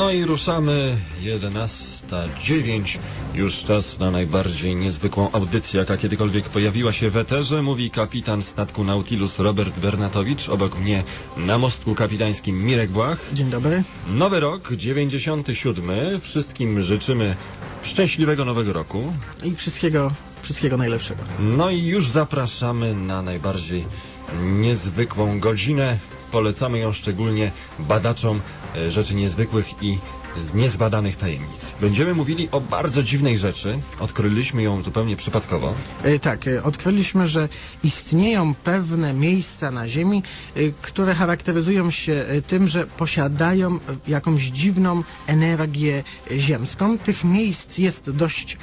No i ruszamy 11.09. Już czas na najbardziej niezwykłą audycję, jaka kiedykolwiek pojawiła się w eterze. Mówi kapitan statku Nautilus Robert Bernatowicz. Obok mnie na mostku kapitańskim Mirek Błach. Dzień dobry. Nowy rok, 97. Wszystkim życzymy szczęśliwego nowego roku. I wszystkiego, wszystkiego najlepszego. No i już zapraszamy na najbardziej niezwykłą godzinę. Polecamy ją szczególnie badaczom e, rzeczy niezwykłych i z niezbadanych tajemnic. Będziemy mówili o bardzo dziwnej rzeczy. Odkryliśmy ją zupełnie przypadkowo. E, Tak, e, odkryliśmy, że istnieją pewne miejsca na Ziemi, e, które charakteryzują się tym, że posiadają jakąś dziwną energię ziemską. Tych miejsc jest dość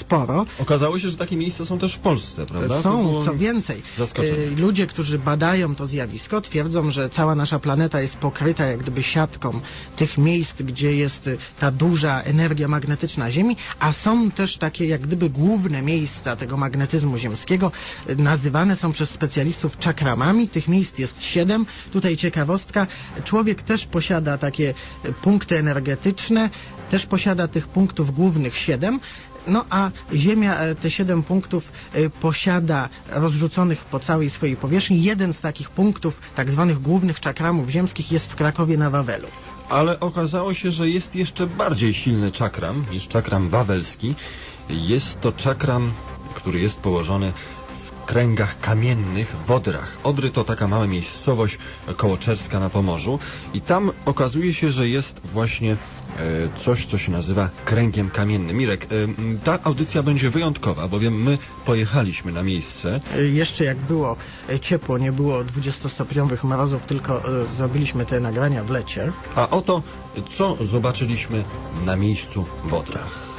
sporo. Okazało się, że takie miejsca są też w Polsce, prawda? Są, co więcej, zaskoczenie. ludzie, którzy badają to zjawisko, twierdzą, że cała nasza planeta jest pokryta jak gdyby siatką tych miejsc, gdzie jest e, ta duża energia magnetyczna Ziemi, a są też takie jak gdyby główne miejsca tego magnetyzmu ziemskiego, e, nazywane są przez specjalistów czakramami. Tych miejsc jest siedem. Tutaj ciekawostka, człowiek też posiada takie e, punkty energetyczne, też posiada tych punktów głównych siedem. No a Ziemia e, te siedem punktów e, posiada rozrzuconych po całej swojej powierzchni. Jeden z takich punktów, tak zwanych głównych czakramów ziemskich jest w Krakowie na Wawelu. Ale okazało się, że jest jeszcze bardziej silny czakram niż czakram wawelski. Jest to czakram, który jest położony kręgach kamiennych w Odrach. Odry to taka mała miejscowość koło Czerska na Pomorzu i tam okazuje się, że jest właśnie e, coś, co się nazywa kręgiem kamiennym. Mirek, e, ta audycja będzie wyjątkowa, bowiem my pojechaliśmy na miejsce. E, Jeszcze jak było ciepło, nie było 20-stopniowych mrozów, tylko zrobiliśmy te nagrania w lecie. A oto, co zobaczyliśmy na miejscu w Odrach.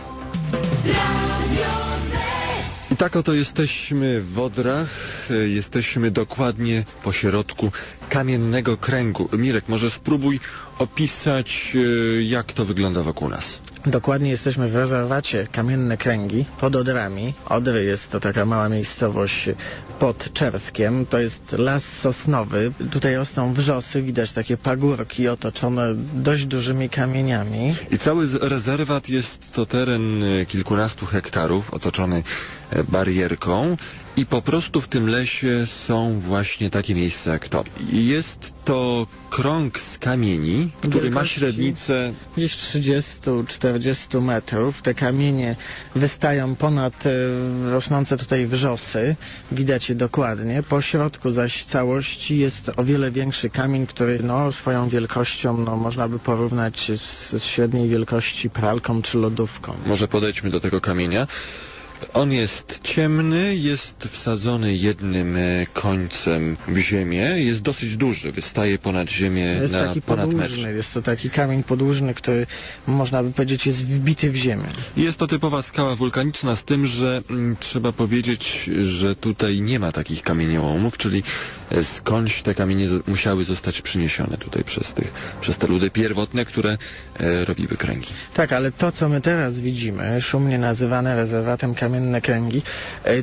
I tak oto jesteśmy w Odrach. E, Jesteśmy dokładnie po środku kamiennego kręgu. Mirek, może spróbuj opisać, e, jak to wygląda wokół nas. Dokładnie jesteśmy w rezerwacie Kamienne Kręgi pod Odrami. Odry jest to taka mała miejscowość pod Czerskiem. To jest las sosnowy. Tutaj rosną wrzosy, widać takie pagórki otoczone dość dużymi kamieniami. I cały rezerwat jest to teren e, kilkunastu hektarów, otoczony e, barierką. I po prostu w tym lesie są właśnie takie miejsca jak to. Jest to krąg z kamieni, który ma średnicę Gdzieś 30-40 metrów. Te kamienie wystają ponad e, rosnące tutaj wrzosy. Widać je dokładnie. Po środku zaś całości jest o wiele większy kamień, który no, swoją wielkością no, można by porównać z, z średniej wielkości pralką czy lodówką. Może podejdźmy do tego kamienia. On jest ciemny, jest wsadzony jednym e, końcem w ziemię, jest dosyć duży, wystaje ponad ziemię Jest na taki ponad podłużny, metr. jest to taki kamień podłużny, który można by powiedzieć jest wbity w ziemię. Jest to typowa skała wulkaniczna, z tym, że mm, trzeba powiedzieć, że tutaj nie ma takich kamieniołomów, czyli e, skądś te kamienie musiały zostać przyniesione tutaj przez, tych, przez te ludy pierwotne, które e, robiły kręgi. Tak, ale to, co my teraz widzimy, szumnie nazywane rezerwatem Kamienne Kręgi,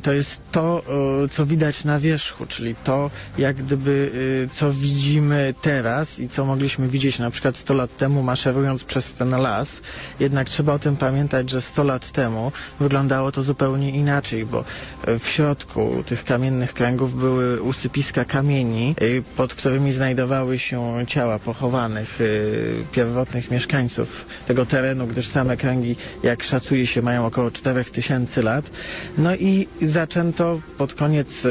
to jest to, e, co widać na wierzchu, czyli to, jak gdyby, e, co widzimy teraz i co mogliśmy widzieć na przykład 100 lat temu, maszerując przez ten las. Jednak trzeba o tym pamiętać, że 100 lat temu wyglądało to zupełnie inaczej, bo e, w środku tych kamiennych kręgów były usypiska kamieni, pod którymi znajdowały się ciała pochowanych pierwotnych mieszkańców tego terenu, gdyż same kręgi, jak szacuje się, mają około 4000 lat. No i zaczęto pod koniec e,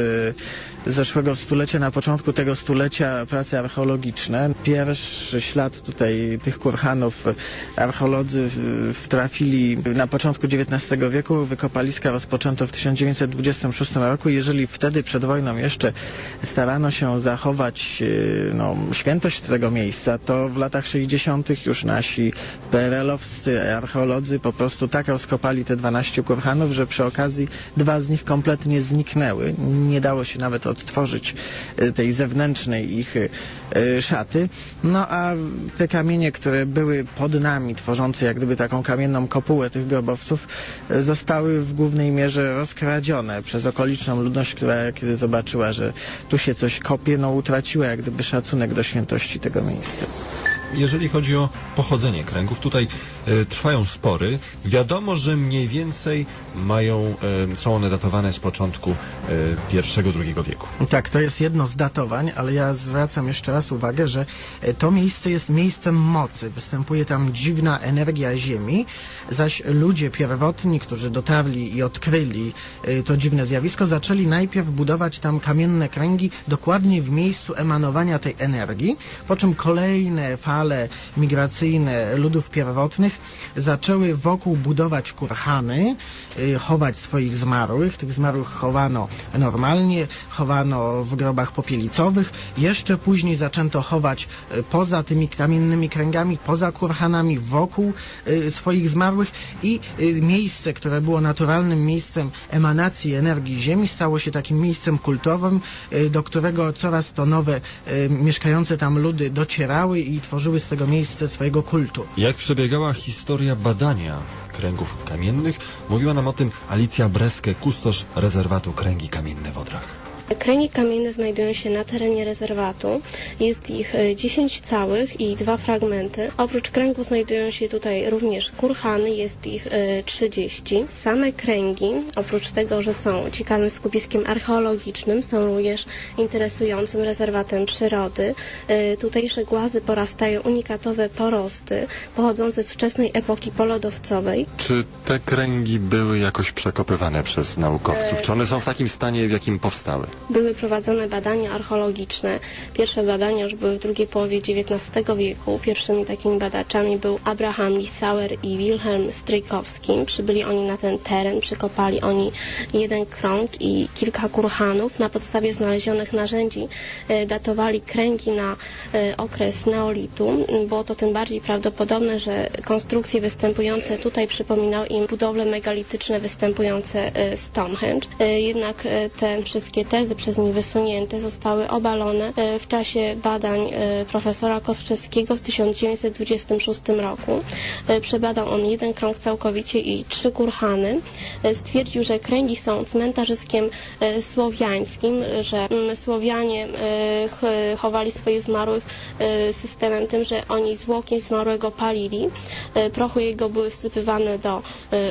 zeszłego stulecia, na początku tego stulecia prace archeologiczne. Pierwszy ślad tutaj tych kurhanów archeolodzy e, wtrafili na początku XIX wieku. Wykopaliska rozpoczęto w 1926 roku. Jeżeli wtedy przed wojną jeszcze starano się zachować e, no, świętość tego miejsca, to w latach 60. już nasi PRL-owscy archeolodzy po prostu tak rozkopali te 12 kurhanów, że przy okazji dwa z nich kompletnie zniknęły. Nie dało się nawet odtworzyć e, tej zewnętrznej ich e, szaty. No a te kamienie, które były pod nami, tworzące jak gdyby taką kamienną kopułę tych grobowców, e, zostały w głównej mierze rozkradzione przez okoliczną ludność, która kiedy zobaczyła, że tu się coś kopie, no utraciła jak gdyby szacunek do świętości tego miejsca. Jeżeli chodzi o pochodzenie kręgów, tutaj e, trwają spory. Wiadomo, że mniej więcej mają, e, są one datowane z początku e, I-II wieku. Tak, to jest jedno z datowań, ale ja zwracam jeszcze raz uwagę, że to miejsce jest miejscem mocy. Występuje tam dziwna energia Ziemi, zaś ludzie pierwotni, którzy dotarli i odkryli to dziwne zjawisko, zaczęli najpierw budować tam kamienne kręgi dokładnie w miejscu emanowania tej energii, po czym kolejne fale migracyjne ludów pierwotnych zaczęły wokół budować kurhany, y, chować swoich zmarłych. Tych zmarłych chowano normalnie, chowano w grobach popielicowych. Jeszcze później zaczęto chować y, poza tymi kamiennymi kręgami, poza kurhanami, wokół y, swoich zmarłych i miejsce, które było naturalnym miejscem emanacji energii Ziemi, stało się takim miejscem kultowym, do którego coraz to nowe mieszkające tam ludy docierały i tworzyły z tego miejsce swojego kultu. Jak przebiegała historia badania kręgów kamiennych, mówiła nam o tym Alicja Breskę, kustosz rezerwatu Kręgi Kamienne w Odrach. Kręgi kamienne znajdują się na terenie rezerwatu. Jest ich e, 10 całych i dwa fragmenty. Oprócz kręgów znajdują się tutaj również kurhany, jest ich e, 30. Same kręgi, oprócz tego, że są ciekawym skupiskiem archeologicznym, są również interesującym rezerwatem przyrody. E, Tutejsze głazy porastają unikatowe porosty pochodzące z wczesnej epoki polodowcowej. Czy te kręgi były jakoś przekopywane przez naukowców? Czy one są w takim stanie, w jakim powstały? Były prowadzone badania archeologiczne. Pierwsze badania już były w drugiej połowie XIX wieku. Pierwszymi takimi badaczami był Abraham Lissauer i Wilhelm Strykowski. Przybyli oni na ten teren, przekopali oni jeden krąg i kilka kurhanów. Na podstawie znalezionych narzędzi e, datowali kręgi na e, okres neolitu. Było to tym bardziej prawdopodobne, że konstrukcje występujące tutaj przypominały im budowle megalityczne występujące w Stonehenge. E, Jednak e, te wszystkie tezy przez nich wysunięte zostały obalone e, w czasie badań e, profesora Kostrzewskiego w 1926 roku. E, Przebadał on jeden krąg całkowicie i trzy kurhany. Stwierdził, że kręgi są cmentarzyskiem słowiańskim, że mm, Słowianie ch- chowali swoich zmarłych systemem tym, że oni zwłoki zmarłego palili. Prochy jego były wsypywane do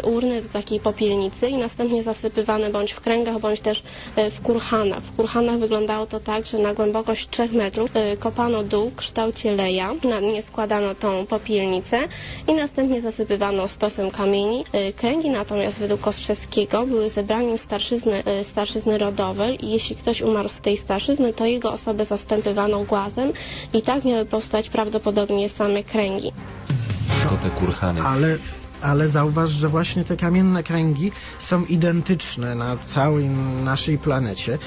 urny, do takiej popielnicy i następnie zasypywane bądź w kręgach, bądź też w kurhanach. W kurhanach wyglądało to tak, że na głębokość 3 metrów e, kopano dół w kształcie leja, na dnie składano tą popielnicę i następnie zasypywano stosem kamieni. E, Kręgi natomiast według Kostrzewskiego były zebraniem starszyzny, e, starszyzny rodowej i jeśli ktoś umarł z tej starszyzny, to jego osobę zastępywano głazem i tak miały powstać prawdopodobnie same kręgi. Te kurhany. Ale, ale zauważ, że właśnie te kamienne kręgi są identyczne na całej naszej planecie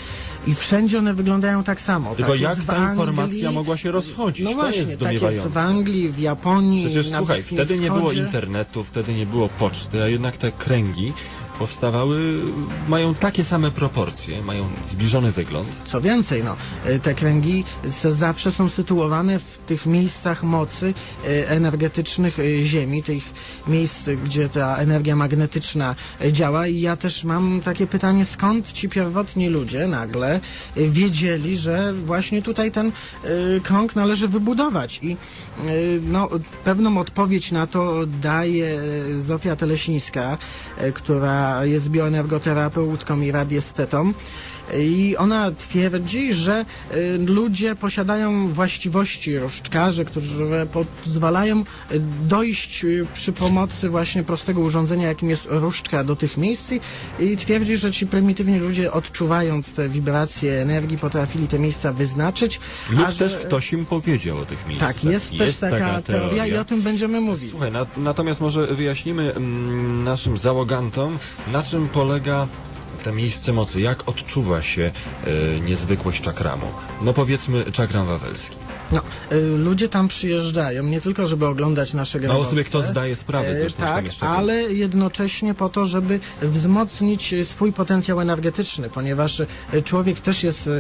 i wszędzie one wyglądają tak samo. Tylko tak jak ta informacja Anglii- mogła się rozchodzić? No To właśnie, jest tak jest w Anglii, w Japonii, Przecież słuchaj, wtedy nie było internetu, wtedy nie było poczty, a jednak te kręgi powstawały, mają takie same proporcje, mają zbliżony wygląd. Co więcej, no, y, te kręgi zawsze są sytuowane w tych miejscach mocy y, energetycznych y, Ziemi, tych miejsc, gdzie ta energia magnetyczna działa. I ja też mam takie pytanie, skąd ci pierwotni ludzie nagle wiedzieli, że właśnie tutaj ten krąg należy wybudować. I no, pewną odpowiedź na to daje Zofia Teleśniska, y, która jest bioenergoterapeutką i radiestetą. I ona twierdzi, że y, ludzie posiadają właściwości różdżkarze, które pozwalają y, dojść y, przy pomocy właśnie prostego urządzenia, jakim jest różdżka do tych miejsc i, twierdzi, że ci prymitywni ludzie odczuwając te wibracje energii potrafili te miejsca wyznaczyć. Lub że- też ktoś im powiedział o tych miejscach. Tak, jest, też taka, teoria i o tym będziemy mówić. Słuchaj, na, natomiast może wyjaśnimy mm, naszym załogantom, na czym polega to miejsce mocy, jak odczuwa się e, niezwykłość czakramu. No powiedzmy czakram wawelski. No, y, ludzie tam przyjeżdżają nie tylko, żeby oglądać nasze Mało sobie kto zdaje sprawę E, zresztą z Tak, ale jednocześnie po to, żeby wzmocnić swój potencjał energetyczny, ponieważ człowiek też jest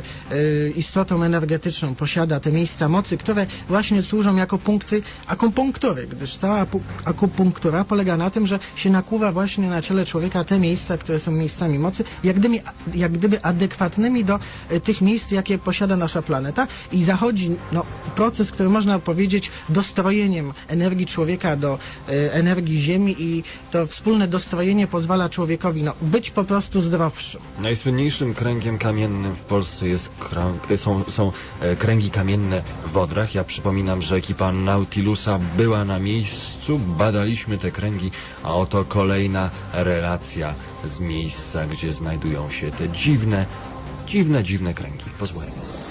istotą energetyczną, posiada te miejsca mocy, które właśnie służą jako punkty akupunktury, gdyż cała pu- akupunktura polega na tym, że się nakłuwa właśnie na ciele człowieka te miejsca, które są miejscami mocy, jak gdyby, jak gdyby adekwatnymi do e, tych miejsc, jakie posiada nasza planeta i zachodzi no, proces, który można powiedzieć dostrojeniem energii człowieka do e, energii Ziemi i to wspólne dostrojenie pozwala człowiekowi no, być po prostu zdrowszym. Najsłynniejszym kręgiem kamiennym w Polsce jest są, są e, kręgi kamienne w Odrach. Ja przypominam, że ekipa Nautilusa była na miejscu, badaliśmy te kręgi, a oto kolejna relacja z miejsca, gdzie znajdują się te dziwne, dziwne, dziwne kręgi. Posłuchajmy.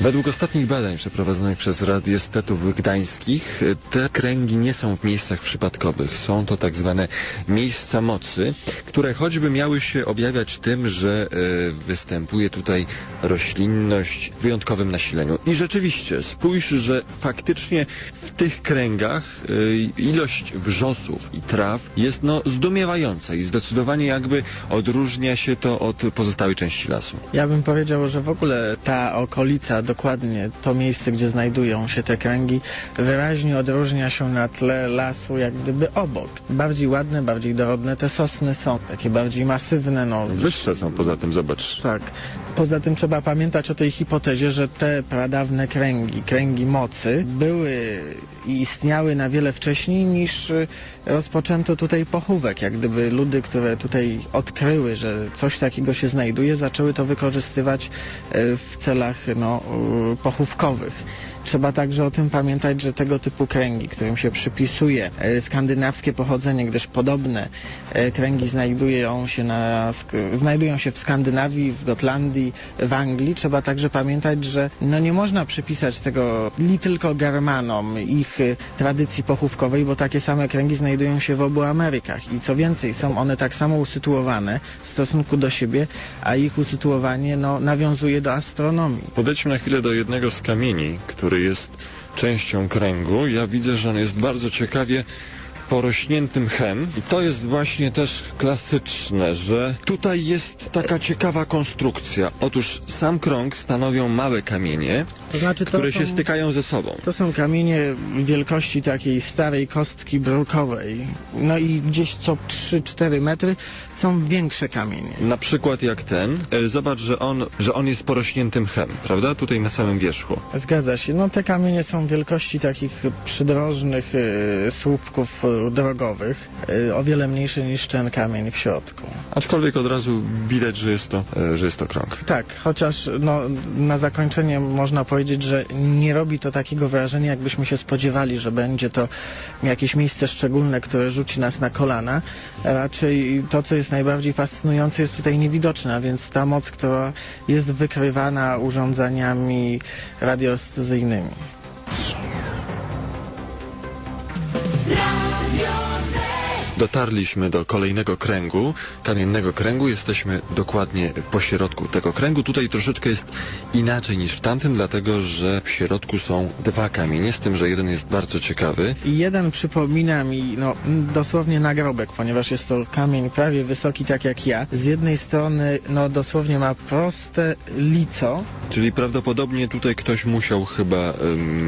Według ostatnich badań przeprowadzonych przez radiestetów gdańskich, te kręgi nie są w miejscach przypadkowych. Są to tak zwane miejsca mocy, które choćby miały się objawiać tym, że e, występuje tutaj roślinność w wyjątkowym nasileniu. I rzeczywiście, spójrz, że faktycznie w tych kręgach e, ilość wrzosów i traw jest no zdumiewająca i zdecydowanie jakby odróżnia się to od pozostałej części lasu. Ja bym powiedział, że w ogóle ta okolica, dokładnie to miejsce, gdzie znajdują się te kręgi, wyraźnie odróżnia się na tle lasu, jak gdyby obok. Bardziej ładne, bardziej dorodne te sosny są, takie bardziej masywne, no. Wyższe są poza tym, zobacz. Tak. Poza tym trzeba pamiętać o tej hipotezie, że te pradawne kręgi, kręgi mocy, były i istniały na wiele wcześniej niż y, rozpoczęto tutaj pochówek. Jak gdyby ludy, które tutaj odkryły, że coś takiego się znajduje, zaczęły to wykorzystywać y, w celach no, pochówkowych. Trzeba także o tym pamiętać, że tego typu kręgi, którym się przypisuje e, skandynawskie pochodzenie, gdyż podobne e, kręgi znajdują się, na, znajdują się w Skandynawii, w Gotlandii, w Anglii, trzeba także pamiętać, że no nie można przypisać tego li tylko Germanom, ich e, tradycji pochówkowej, bo takie same kręgi znajdują się w obu Amerykach i co więcej, są one tak samo usytuowane w stosunku do siebie, a ich usytuowanie no, nawiązuje do astronomii. Podejdźmy na chwilę do jednego z kamieni, który jest częścią kręgu. Ja widzę, że on jest bardzo ciekawie porośnięty mchem. I to jest właśnie też klasyczne, że tutaj jest taka ciekawa konstrukcja. Otóż sam krąg stanowią małe kamienie, To znaczy, to które się są- stykają ze sobą. To są kamienie wielkości takiej starej kostki brukowej. No i gdzieś co 3-4 metry są większe kamienie. Na przykład jak ten. E, Zobacz, że on, że on jest porośnięty mchem, prawda? Tutaj na samym wierzchu. Zgadza się. No te kamienie są wielkości takich przydrożnych y, słupków y, drogowych. Y, o wiele mniejsze niż ten kamień w środku. Aczkolwiek od razu widać, że jest to, e, że jest to krąg. Tak, chociaż no, na zakończenie można powiedzieć, że nie robi to takiego wrażenia, jakbyśmy się spodziewali, że będzie to jakieś miejsce szczególne, które rzuci nas na kolana. Raczej to, co jest najbardziej fascynujące, jest tutaj niewidoczne, a więc ta moc, która jest wykrywana urządzeniami radioestezyjnymi. Dotarliśmy do kolejnego kręgu, kamiennego kręgu. Jesteśmy dokładnie po środku tego kręgu. Tutaj troszeczkę jest inaczej niż w tamtym, dlatego że w środku są dwa kamienie, z tym, że jeden jest bardzo ciekawy. I jeden przypomina mi no, dosłownie nagrobek, ponieważ jest to kamień prawie wysoki tak jak ja. Z jednej strony no, dosłownie ma proste lico, Czyli prawdopodobnie tutaj ktoś musiał chyba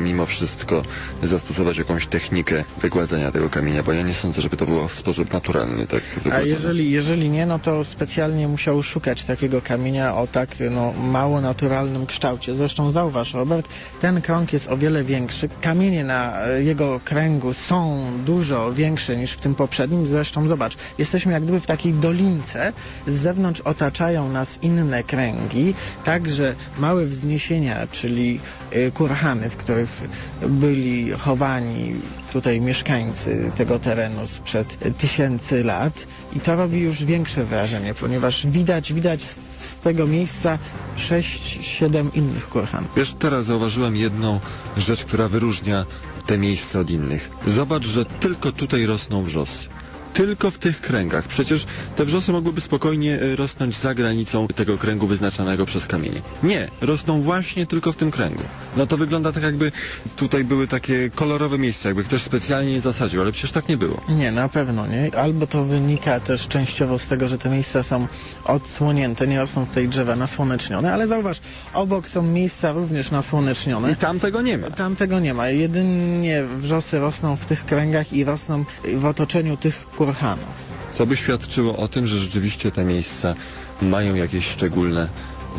mimo wszystko zastosować jakąś technikę wygładzenia tego kamienia, bo ja nie sądzę, żeby to było w sposób naturalny tak A jeżeli, jeżeli nie, no to specjalnie musiał szukać takiego kamienia o tak no, mało naturalnym kształcie. Zresztą zauważ, Robert, ten krąg jest o wiele większy. Kamienie na jego kręgu są dużo większe niż w tym poprzednim. Zresztą zobacz, jesteśmy jak gdyby w takiej dolince. Z zewnątrz otaczają nas inne kręgi, także małe wzniesienia, czyli e, kurhany, w których byli chowani tutaj mieszkańcy tego terenu sprzed tysięcy lat i to robi już większe wrażenie, ponieważ widać, widać z tego miejsca 6-7 innych kurhanów. Wiesz, teraz zauważyłem jedną rzecz, która wyróżnia te miejsca od innych. Zobacz, że tylko tutaj rosną wrzosy. Tylko w tych kręgach. Przecież te wrzosy mogłyby spokojnie e, rosnąć za granicą tego kręgu wyznaczonego przez kamienie. Nie, rosną właśnie tylko w tym kręgu. No to wygląda tak, jakby tutaj były takie kolorowe miejsca, jakby ktoś specjalnie je zasadził, ale przecież tak nie było. Nie, na pewno nie. Albo to wynika też częściowo z tego, że te miejsca są odsłonięte, nie rosną tutaj drzewa nasłonecznione, ale zauważ, obok są miejsca również nasłonecznione. I tam tego nie ma. Tam tego nie ma. Jedynie wrzosy rosną w tych kręgach i rosną w otoczeniu tych kurhanów. Co by świadczyło o tym, że rzeczywiście te miejsca mają jakieś szczególne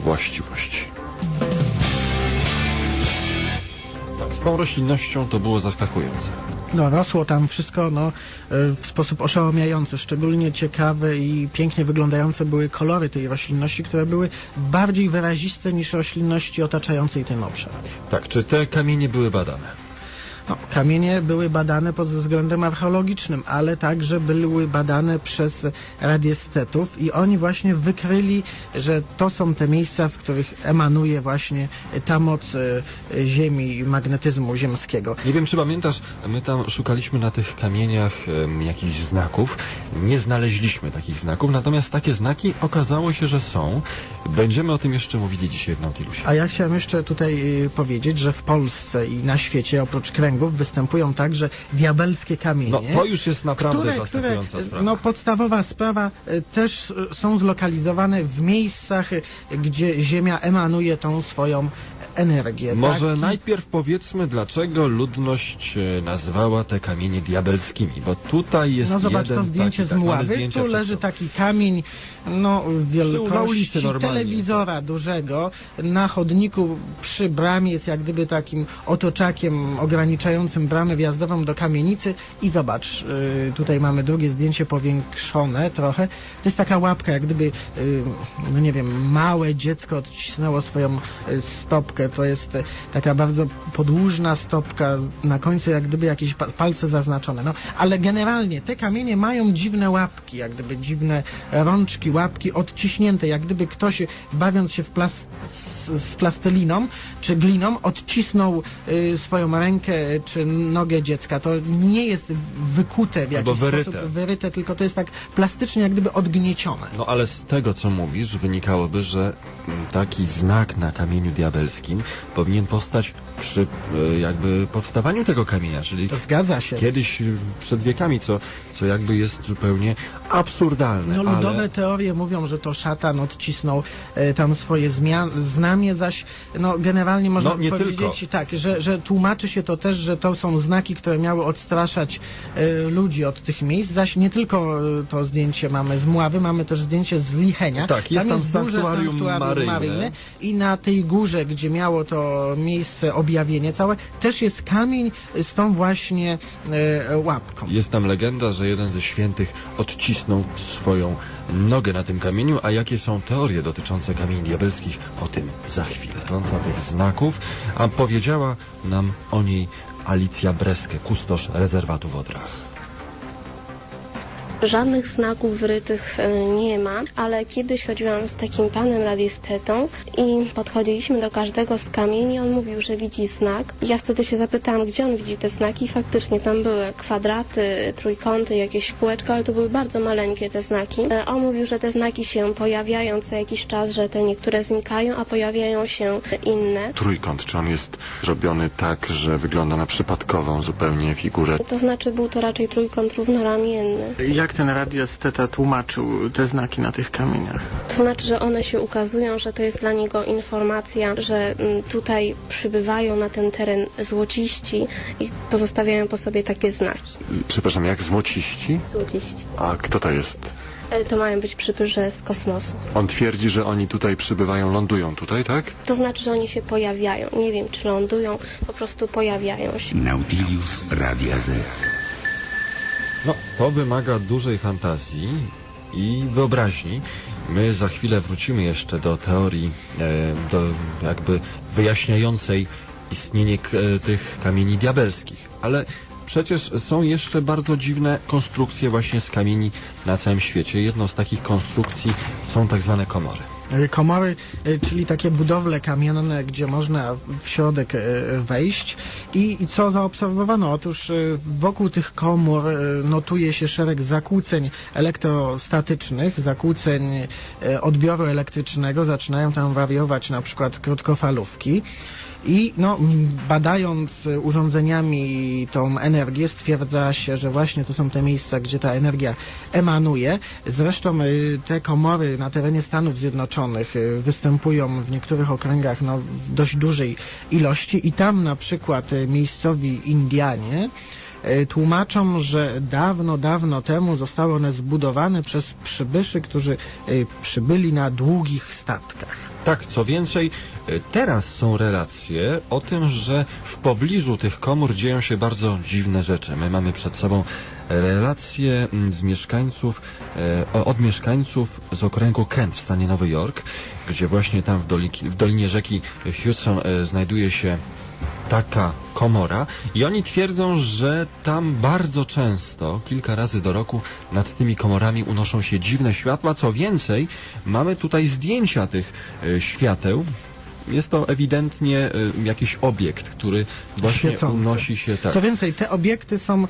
właściwości. Z tą roślinnością to było zaskakujące. No, rosło tam wszystko no, e, w sposób oszałamiający. Szczególnie ciekawe i pięknie wyglądające były kolory tej roślinności, które były bardziej wyraziste niż roślinności otaczającej ten obszar. Tak, czy te kamienie były badane? No, kamienie były badane pod względem archeologicznym, ale także były badane przez radiestetów i oni właśnie wykryli, że to są te miejsca, w których emanuje właśnie ta moc e, Ziemi i magnetyzmu ziemskiego. Nie wiem, czy pamiętasz, my tam szukaliśmy na tych kamieniach jakichś znaków. Nie znaleźliśmy takich znaków, natomiast takie znaki okazało się, że są. Będziemy o tym jeszcze mówili dzisiaj w Nautilusie. A ja chciałem jeszcze tutaj y, powiedzieć, że w Polsce i na świecie oprócz kręgów występują także diabelskie kamienie. No to już jest naprawdę które, które, zaskakująca sprawa. no podstawowa sprawa y, też y, są zlokalizowane w miejscach, gdzie Ziemia emanuje tą swoją energię. Może tak? Najpierw powiedzmy, dlaczego ludność e, nazwała te kamienie diabelskimi, bo tutaj jest No zobacz jeden to zdjęcie taki, z tak, Mławy, zdjęcia tu leży taki kamień, no wielkości telewizora dużego. Na chodniku przy bramie jest jak gdyby takim otoczakiem ograniczającym bramę wjazdową do kamienicy i zobacz, y, tutaj mamy drugie zdjęcie powiększone trochę. To jest taka łapka, jak gdyby, y, no nie wiem, małe dziecko odcisnęło swoją y, stopkę. To jest taka bardzo podłużna stopka, na końcu jak gdyby jakieś pa- palce zaznaczone. No, ale generalnie te kamienie mają dziwne łapki, jak gdyby dziwne rączki, łapki odciśnięte, jak gdyby ktoś bawiąc się w plas z, plasteliną czy gliną odcisnął y, swoją rękę czy nogę dziecka. To nie jest wykute w Albo jakiś wyryte. sposób wyryte, tylko to jest tak plastycznie jak gdyby odgniecione. No ale z tego, co mówisz, wynikałoby, że mm, taki znak na kamieniu diabelskim powinien powstać przy e, jakby powstawaniu tego kamienia, czyli To zgadza się. kiedyś y, przed wiekami, co, co jakby jest zupełnie absurdalne. No ludowe ale... teorie mówią, że to szatan odcisnął tam swoje zmian, znamie, zaś no generalnie można No, powiedzieć tylko. tak, że, że tłumaczy się to też, że to są znaki, które miały odstraszać e, ludzi od tych miejsc, zaś nie tylko e, to zdjęcie mamy z Mławy, mamy też zdjęcie z Lichenia. Tak, jest tam duże sanktuarium maryjne. i na tej górze, gdzie miało to miejsce objawienie całe, też jest kamień z tą właśnie e, łapką. Jest tam legenda, że jeden ze świętych odcisnął swoją nogę na tym kamieniu, a jakie są teorie dotyczące kamieni diabelskich, o tym za chwilę. Dotycząca tych znaków, a powiedziała nam o niej Alicja Breskę, kustosz rezerwatu w Odrach. Żadnych znaków wyrytych e, nie ma, ale kiedyś chodziłam z takim panem radiestetą i podchodziliśmy do każdego z kamieni, on mówił, że widzi znak. Ja wtedy się zapytałam, gdzie on widzi te znaki i faktycznie tam były kwadraty, trójkąty, jakieś kółeczko, ale to były bardzo maleńkie te znaki. E, On mówił, że te znaki się pojawiają co jakiś czas, że te niektóre znikają, a pojawiają się inne. Trójkąt, czy on jest robiony tak, że wygląda na przypadkową zupełnie figurę? To znaczy był to raczej trójkąt równoramienny. Jak ten radiesteta tłumaczył te znaki na tych kamieniach? To znaczy, że one się ukazują, że to jest dla niego informacja, że mm, tutaj przybywają na ten teren złociści i pozostawiają po sobie takie znaki. Przepraszam, jak złociści? Złociści. A kto to jest? E, To mają być przybysze z kosmosu. On twierdzi, że oni tutaj przybywają, lądują tutaj, tak? To znaczy, że oni się pojawiają. Nie wiem, czy lądują, po prostu pojawiają się. Nautilus Radia Z. No, to wymaga dużej fantazji i wyobraźni. My za chwilę wrócimy jeszcze do teorii, e, do jakby wyjaśniającej istnienie e, tych kamieni diabelskich. Ale przecież są jeszcze bardzo dziwne konstrukcje właśnie z kamieni na całym świecie. Jedną z takich konstrukcji są tak zwane komory. E, Komory, e, czyli takie budowle kamienne, gdzie można w środek e, wejść. I, I co zaobserwowano? Otóż wokół tych komór notuje się szereg zakłóceń elektrostatycznych, zakłóceń odbioru elektrycznego. Zaczynają tam wariować na przykład krótkofalówki. I no, badając e, urządzeniami tą energię, stwierdza się, że właśnie to są te miejsca, gdzie ta energia emanuje. Zresztą e, te komory na terenie Stanów Zjednoczonych e, występują w niektórych okręgach no, w dość dużej ilości i tam na przykład miejscowi Indianie tłumaczą, że dawno, dawno temu zostały one zbudowane przez przybyszy, którzy e, przybyli na długich statkach. Tak, co więcej, e, teraz są relacje o tym, że w pobliżu tych komór dzieją się bardzo dziwne rzeczy. My mamy przed sobą relacje mm, z mieszkańców, e, od mieszkańców z okręgu Kent w stanie Nowy Jork, gdzie właśnie tam w, w dolinie rzeki Houston e, znajduje się taka komora i oni twierdzą, że tam bardzo często, kilka razy do roku nad tymi komorami unoszą się dziwne światła. Co więcej, mamy tutaj zdjęcia tych e, świateł. Jest to ewidentnie e, jakiś obiekt, który właśnie Świecący. unosi się tak. Co więcej, te obiekty są y,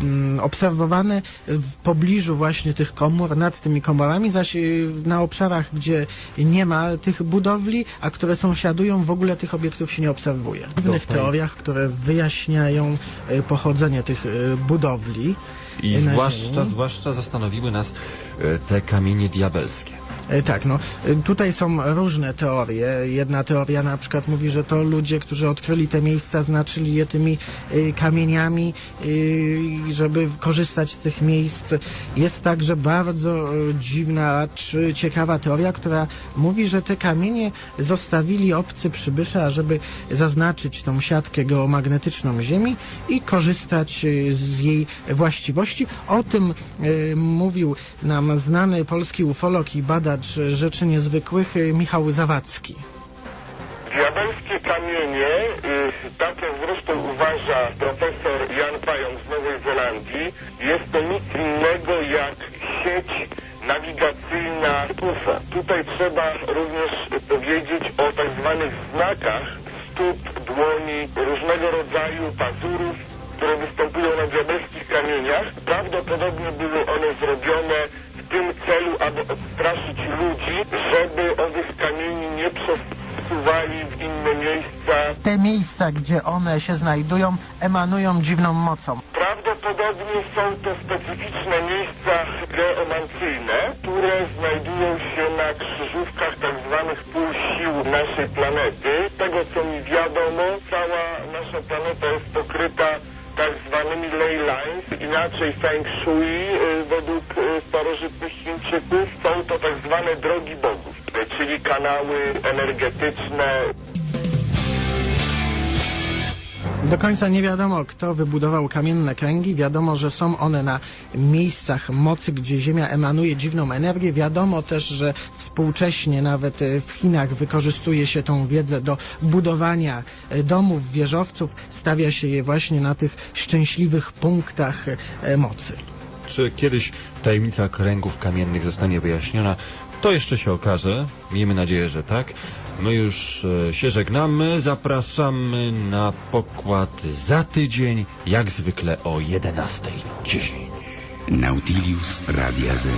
mm, obserwowane w pobliżu właśnie tych komór, nad tymi komorami, zaś y, na obszarach, gdzie nie ma tych budowli, a które sąsiadują, w ogóle tych obiektów się nie obserwuje. W innych teoriach, które wyjaśniają y, pochodzenie tych y, budowli. I zwłaszcza, Ziemi. zwłaszcza zastanowiły nas te kamienie diabelskie. E, Tak, no e, tutaj są różne teorie. Jedna teoria na przykład mówi, że to ludzie, którzy odkryli te miejsca, znaczyli je tymi e, kamieniami, żeby korzystać z tych miejsc. Jest także bardzo dziwna czy ciekawa teoria, która mówi, że te kamienie zostawili obcy przybysze, ażeby zaznaczyć tą siatkę geomagnetyczną Ziemi i korzystać z jej właściwości. O tym mówił nam znany polski ufolog i badacz rzeczy niezwykłych e, Michał Zawadzki. Diabelskie kamienie, y, tak jak zresztą uważa profesor Jan Pająk z Nowej Zelandii, jest to nic innego jak sieć nawigacyjna UFO. Tutaj trzeba również powiedzieć o tak zwanych znakach stóp, dłoni, różnego rodzaju pazurów, które występują na diabelskich kamieniach. Prawdopodobnie były one zrobione w tym celu, aby odstraszyć ludzi, żeby owych kamieni nie przesuwali w inne miejsca. Te miejsca, gdzie one się znajdują, emanują dziwną mocą. Prawdopodobnie są to specyficzne miejsca geomancyjne, które znajdują się na krzyżówkach tak zwanych pól sił naszej planety. Z tego co mi wiadomo, cała nasza planeta jest pokryta tak zwanymi ley lines, inaczej feng shui y, według y, starożytnych Chińczyków. Są to tak zwane drogi bogów, czyli kanały energetyczne, Do końca nie wiadomo, kto wybudował kamienne kręgi. Wiadomo, że są one na miejscach mocy, gdzie Ziemia emanuje dziwną energię. Wiadomo też, że współcześnie nawet e, w Chinach wykorzystuje się tą wiedzę do budowania e, domów, wieżowców. Stawia się je właśnie na tych szczęśliwych punktach e, mocy. Czy kiedyś tajemnica kręgów kamiennych zostanie wyjaśniona? To jeszcze się okaże. Miejmy nadzieję, że tak. My już e, się żegnamy. Zapraszamy na pokład za tydzień, jak zwykle o 11.10. Nautilus Radia Z.